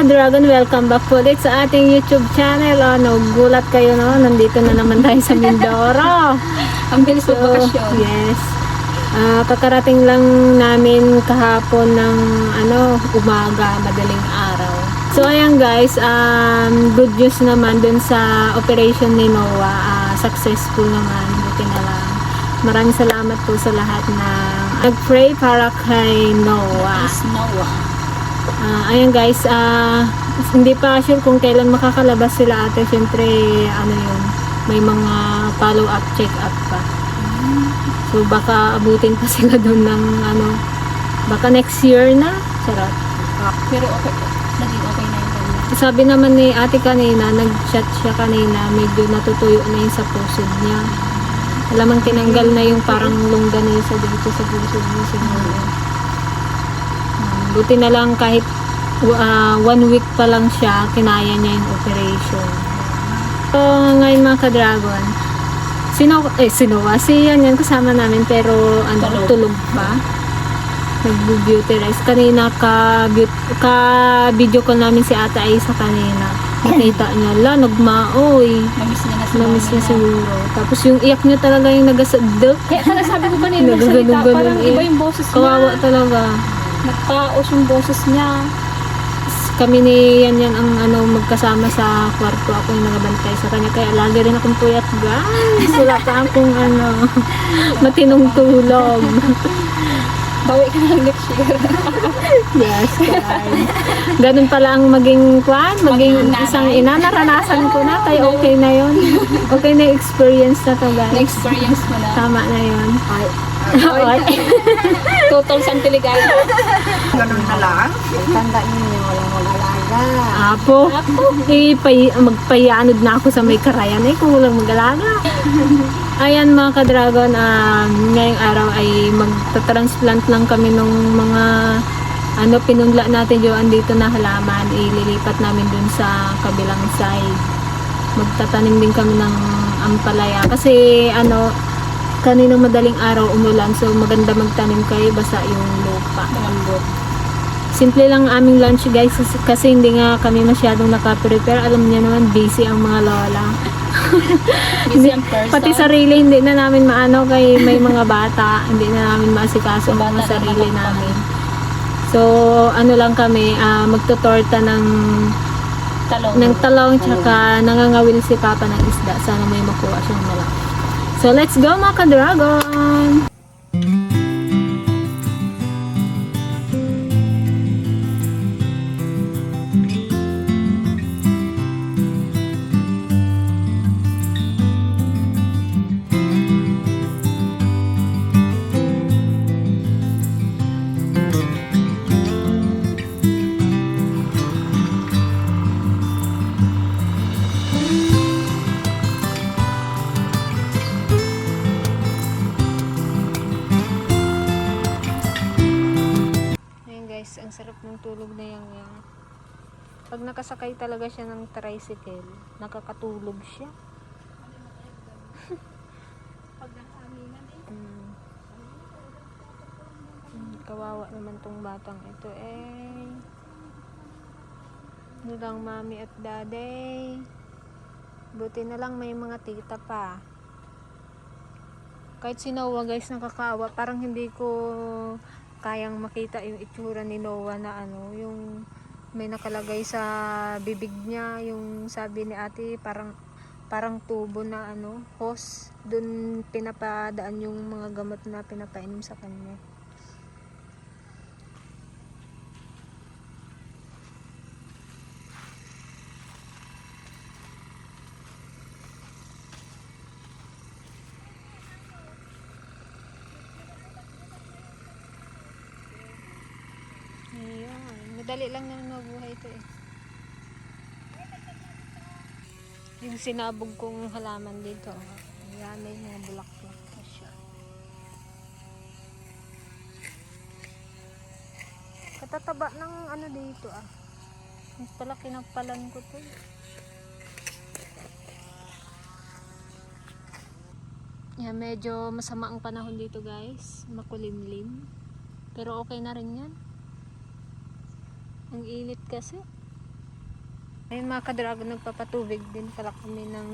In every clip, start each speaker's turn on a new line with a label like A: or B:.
A: ka-dragon, welcome back po ulit sa ating YouTube channel. Ano, gulat kayo no, nandito na naman tayo sa Mindoro.
B: Ang bilis
A: So,
B: bakasyon.
A: yes. Ah, kakarating lang namin kahapon ng ano, umaga, madaling araw. So ayan guys, um, good news naman dun sa operation ni Noah. Ah, successful naman, buti na lang. Maraming salamat po sa lahat na nag-pray para kay Noah.
B: Is Noah.
A: Ah, ayan guys, ah, hindi pa sure kung kailan makakalabas sila ate. Siyempre, ano yun, may mga follow-up, check-up pa. So, baka abutin pa sila doon ng ano, baka next year na. Charot.
B: Pero okay, naging okay na kanya.
A: Sabi naman ni ate kanina, nag-chat siya kanina, medyo natutuyo na yun sa puso niya. Alamang tinanggal na yung parang longganisa dito sa puso niya siguro. Buti na lang kahit uh, one week pa lang siya, kinaya niya yung operation. So, ngayon mga ka-dragon, sino, eh, sino ba? Si yan yan kasama namin pero ano,
B: Tulog.
A: tulog pa. Nag-beautyrize. Kanina ka, ka video call namin si Ate Aisa kanina. Nakita niya, la, nagmaoy.
B: Mamiss niya na si
A: Namiss niya siguro. Tapos yung iyak niya talaga yung nagasadok.
B: Kaya sabi ko kanina nagsalita, parang iba yung boses niya.
A: Kawawa talaga.
B: Nagkaos yung boses niya.
A: Kami ni yan yan ang ano magkasama sa kwarto. Ako yung nagabantay sa kanya. Kaya lagi rin akong puyat guys. Wala pa akong ano matinong tulog.
B: Bawi ka ng next year.
A: Yes, kaya. Ganun pala ang maging kwan, maging isang ina. Naranasan ko na, kaya okay na yon Okay na experience na to, guys.
B: Na-experience mo na.
A: Tama na yun.
B: Ay.
A: Ay.
B: Total santiligaya.
C: Ganun na lang.
B: Tanda niyo, walang mag-alaga.
A: Apo, eh, pay, magpayanod na ako sa may karayan. Eh, kung walang mag-alaga. Ayan mga ka-dragon, um, ngayong araw ay magta-transplant lang kami ng mga ano, pinunla natin yung dito na halaman. Ililipat namin dun sa kabilang side. Magtatanim din kami ng ampalaya. Kasi ano, kaninang madaling araw umulan. So maganda magtanim kayo basa yung lupa.
B: Malambot.
A: Simple lang ang aming lunch guys kasi- hindi nga kami masyadong nakaprepare. Alam niya naman busy ang mga lola.
B: Busy ang person.
A: Pati sarili hindi na namin maano kay may mga bata, hindi na namin maasikaso ang mga sarili namin. So ano lang kami, ah, magtutorta ng
B: Talong.
A: ng talong tsaka nangangawil si Papa ng isda. Sana may makuha siyang malaki. So let's go mga ka-dragon! Ang sarap ng tulog na yang yang. Pag nakasakay talaga siya ng tricycle, nakakatulog siya. Mm. Mm, Kawawa naman tong batang ito eh. Ano lang mami at daddy. Buti na lang may mga tita pa. Kahit si Noah guys nakakawa, parang hindi ko kayang makita yung itsura ni Noah na ano, yung may nakalagay sa bibig niya, yung sabi ni ate parang parang tubo na ano, hose, dun pinapadaan yung mga gamot na pinapainom sa kanya. Ayun. Madali lang naman mabuhay ito eh. Yung sinabog kong halaman dito. Ayan, may mga bulaklak na siya. Katataba ng ano dito ah. Mas pala kinagpalan ko to. Yeah, medyo masama ang panahon dito guys. Makulimlim. Pero okay na rin yan. Ang init kasi. Ayun mga kadragon, nagpapatubig din pala kami ng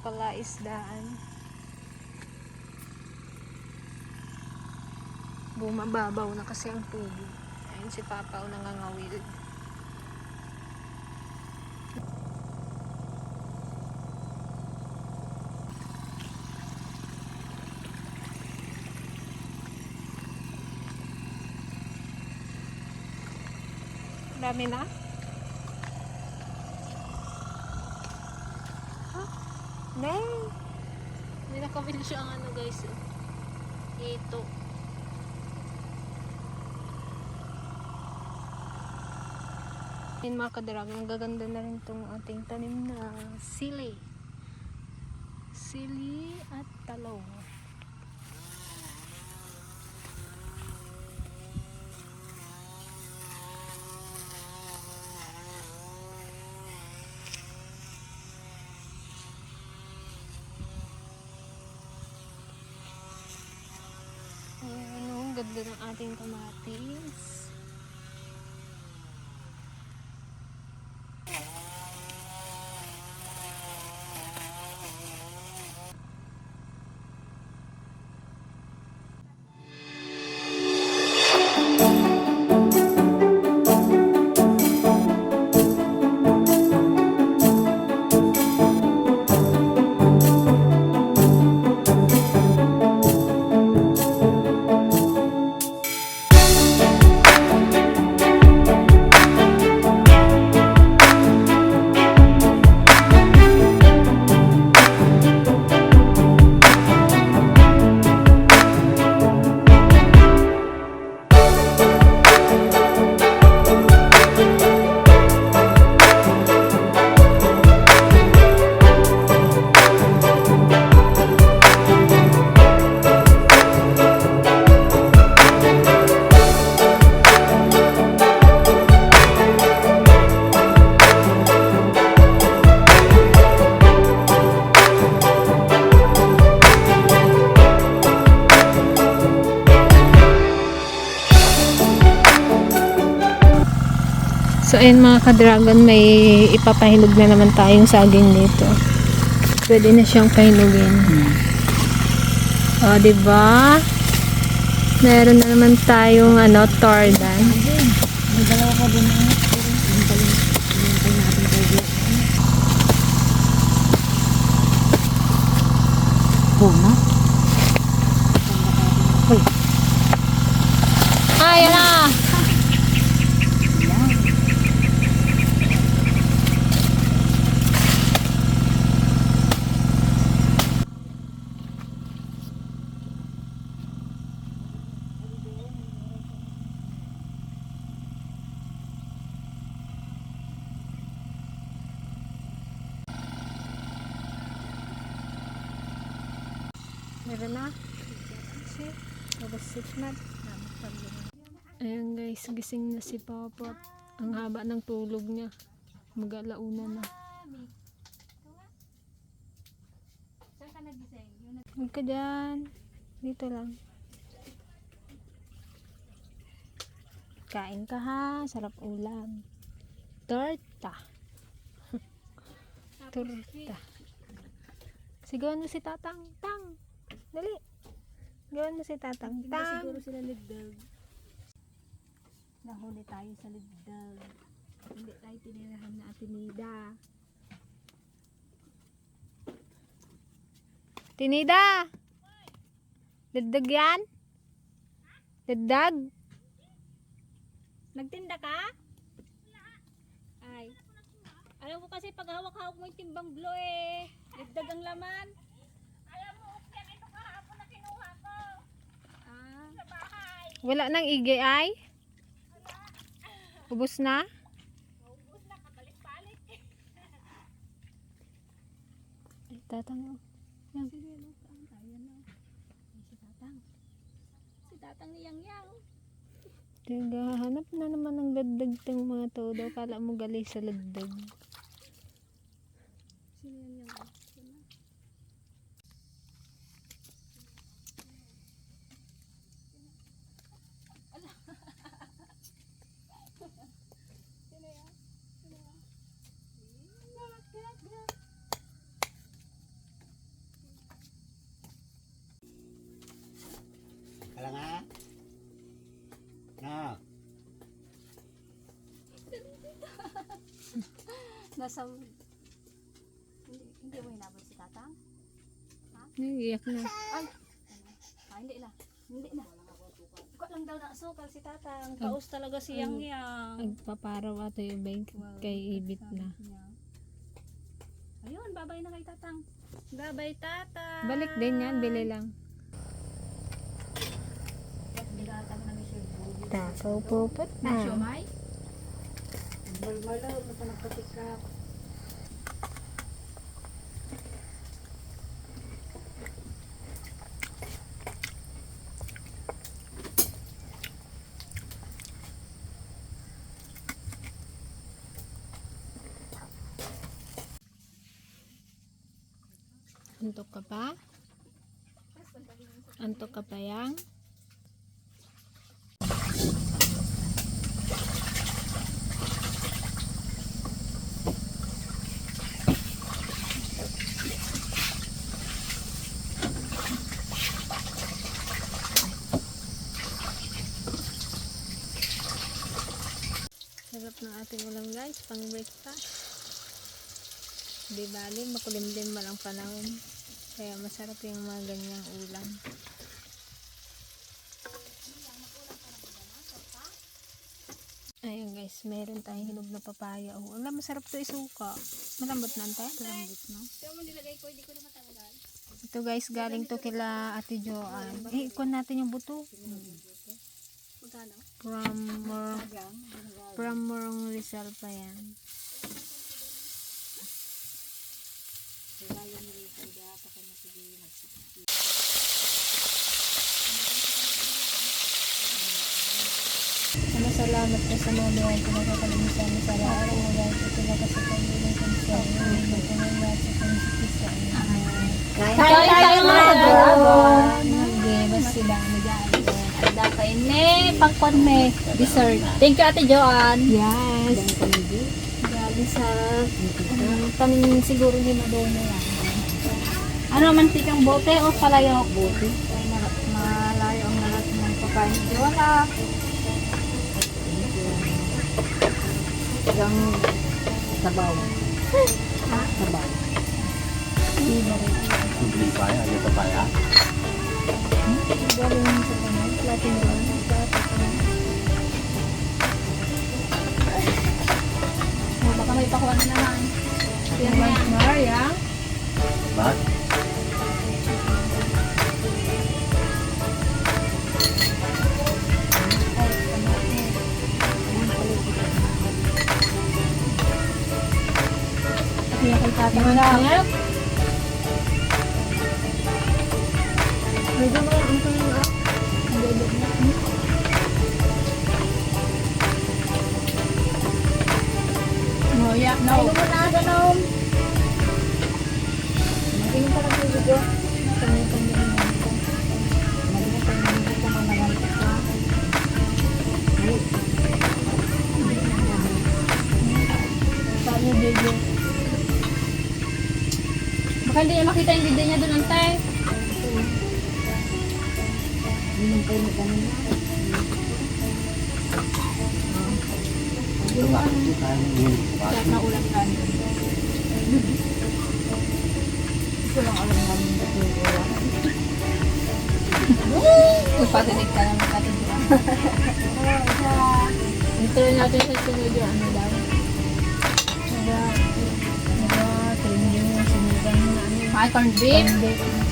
A: palaisdaan. Bumababaw na kasi ang tubig. Ayun si Papa o nangangawil. Dami na? Ha? Nay! May nakabili siya ang ano guys. eh. Ito. Yun mga kadragon, ang gaganda na rin itong ating tanim na sili. Sili at talong. Oh, ang ating kamatis. So ayun mga ka-dragon, may ipapahinog na naman tayong saging dito. Pwede na siyang pahinugin. O, di ba? Meron na naman tayong ano, tordan.
C: Puna.
A: Ay, na! Meron na? Kasi, nabasit na. Ayan guys, gising na si Papa. Ang haba ng tulog niya. Mag-alauna na.
B: Saan ka nagising?
A: Huwag ka dyan. Dito lang. Kain ka ha. Sarap ulam. Torta. Torta. Sigawan mo si Tatang. Tang. Dali. Sigawan mo si Tatang. Tang.
B: siguro sila ligdag. Nahuli tayo sa ligdag. Hindi tayo tinirahan na atinida.
A: Tinida. Dagdag yan? Dagdag?
B: Nagtinda ka? Ay. Alam ko kasi pag hawak-hawak mo yung timbang blo eh. Ligdag ang laman. Alam mo, yan ito kahapon na kinuha ko. Ah. Sa bahay.
A: Wala nang igay? Ubus na?
B: Ubus na, kabalik-balik.
A: Ay, tatang. Yan.
B: Na? Ay, si Tatang. Si Tatang ni Yang Yang.
A: Tiga, hanap na naman ng laddag tong mga todo. Kala mo gali sa laddag.
B: Sino yan yung? Sino?
D: Kala nga. Na.
B: Nasa... Hindi, hindi mo hinabol si tatang?
A: Iyak na.
B: Ay! Ah, hindi na. Hindi na. Ikaw lang daw na asukal si tatang. Kaus talaga si Yang Yang.
A: Nagpaparaw ato yung bank kay ibit na.
B: Ayun, babay na kay tatang. Babay tatang.
A: Balik din yan, bili lang.
B: Bobby.
A: Takaw pupot
B: Na siomay?
C: Malmalaw na pa
A: Antok ka pa? Antok ka pa yang? Sarap ng ating ulam guys, pang breakfast. Di bali, makulimlim malang panahon. Kaya masarap yung mga ganyang ulam. Ayun guys, meron tayong hinog na papaya. Oh, alam, masarap to isuka. Malambot na ante? Malambot na.
B: Ito mo nilagay ko, hindi ko na matanggal.
A: Ito guys, galing to kila Ate Joanne. Eh, ikon natin yung buto.
B: Magkano?
A: From, Mor- from Morong Rizal pa yan. Ano salamat ka sa mga mga pinakakalimutan mo sa araw mo dahil ito na kasi pagbilang kami sa iyo. Magpangalat sa konsipisa.
C: Kain
B: Kain tayo mga dragon.
A: Nagbebas sila. Nag-aalis.
B: Ada kay ne, me, dessert. Thank you Ate Joanne.
A: Yes. Galing sa um, tanim siguro ni Madonna yan.
B: Ano mantikang bote o palayok? Bote. Malayo ang lahat ng pagkain ni Joanna.
C: Yung sabaw. Sabaw.
D: Simple pa yan. Ano pa yan?
A: Galing sa tanim. Latin doon. Sa tanim.
B: Oh, baka may pakuha na naman. Yan.
A: Maria.
D: Bakit?
A: Kay tata mo na. Medyo mo ang tayo ah. Ang bebe na.
B: Moya, no.
A: Ano mo na kanya na.
C: Magaling pa yung video ko mga nagantik
B: hindi niya makita yung video niya doon ang tay.
C: minum kayo na ganun na.
D: Ito ba? Ito tayo ng yun.
B: Sarap na ulam kan.
C: Ito lang alam namin na yung ulam.
B: Magpatinig ka naman Joanne.
A: Ito natin sa sunod yung ano na ano.
B: May corned beef.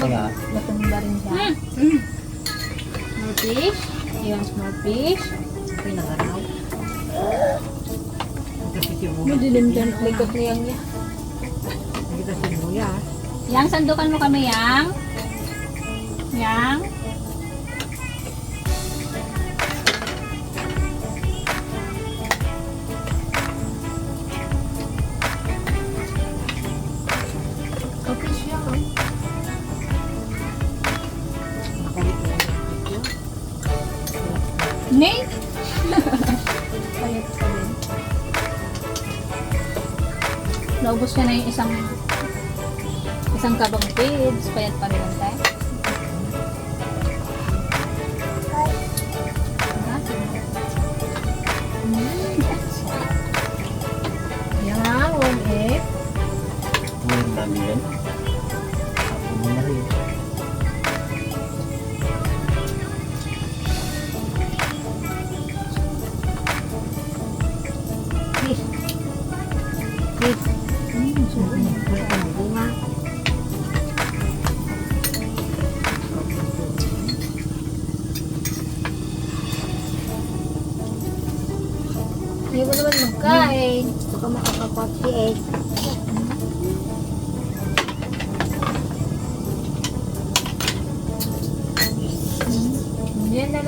A: Kaya. Natumba rin siya. More fish. Yes, more fish.
C: Pinagaraw. Kasi sibuyas.
A: Madilim dyan. Likot niya niya.
C: Kita sibuyas.
B: Yang, sandukan mo kami, Yang. Yang. Naubos ka na yung isang isang kabang pids. Payat pa rin
A: Hindi mo naman magkain.
C: Baka makakapot si Egg.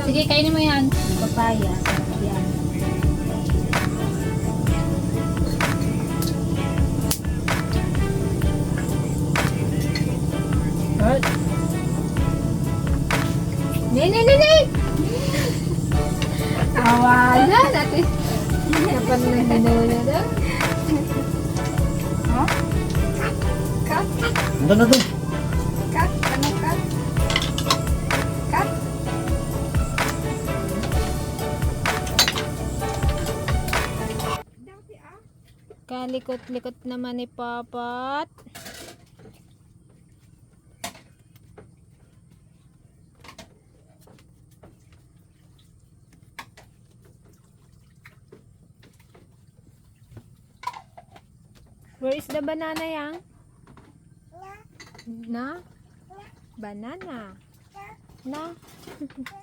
B: Sige, kainin mo yan.
C: Papaya.
D: Doon na doon.
A: cut, ano cut? Cut. Kalikot-likot naman ni Papat. Where is the banana yang? Na? Banana. Na?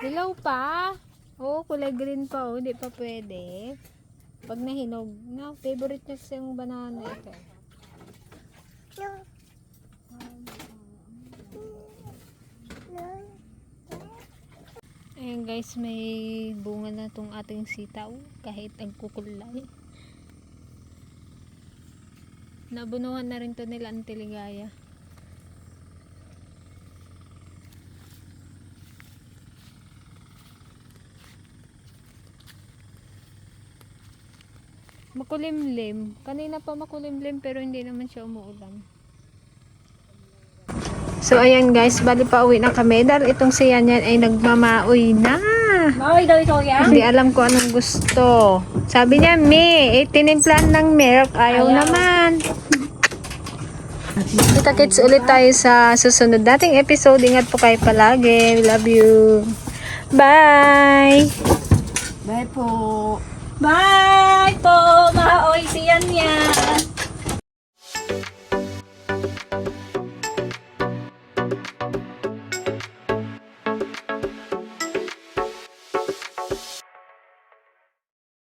A: Dilaw pa? Oo, kulay green pa. Oh, di pa pwede. Pag nahinog, na, favorite niya kasi yung banana ito. Ayan guys, may bunga na tong ating sitaw kahit ang kukulay. Nabunuhan na rin to nila ang tiligaya. Makulimlim. Kanina pa makulimlim pero hindi naman siya umuulan. So ayan guys, bali pa uwi na kami dahil itong siya niyan ay nagmamaoy na.
B: Maway daw ito, Yang.
A: Hindi alam ko anong gusto. Sabi niya, me, eh, tinimplan ng milk. Ayaw, naman. Kita kits ulit tayo sa susunod nating episode. Ingat po kayo palagi. We love you. Bye!
C: Bye po.
B: Bye po, mga oy siyan niya.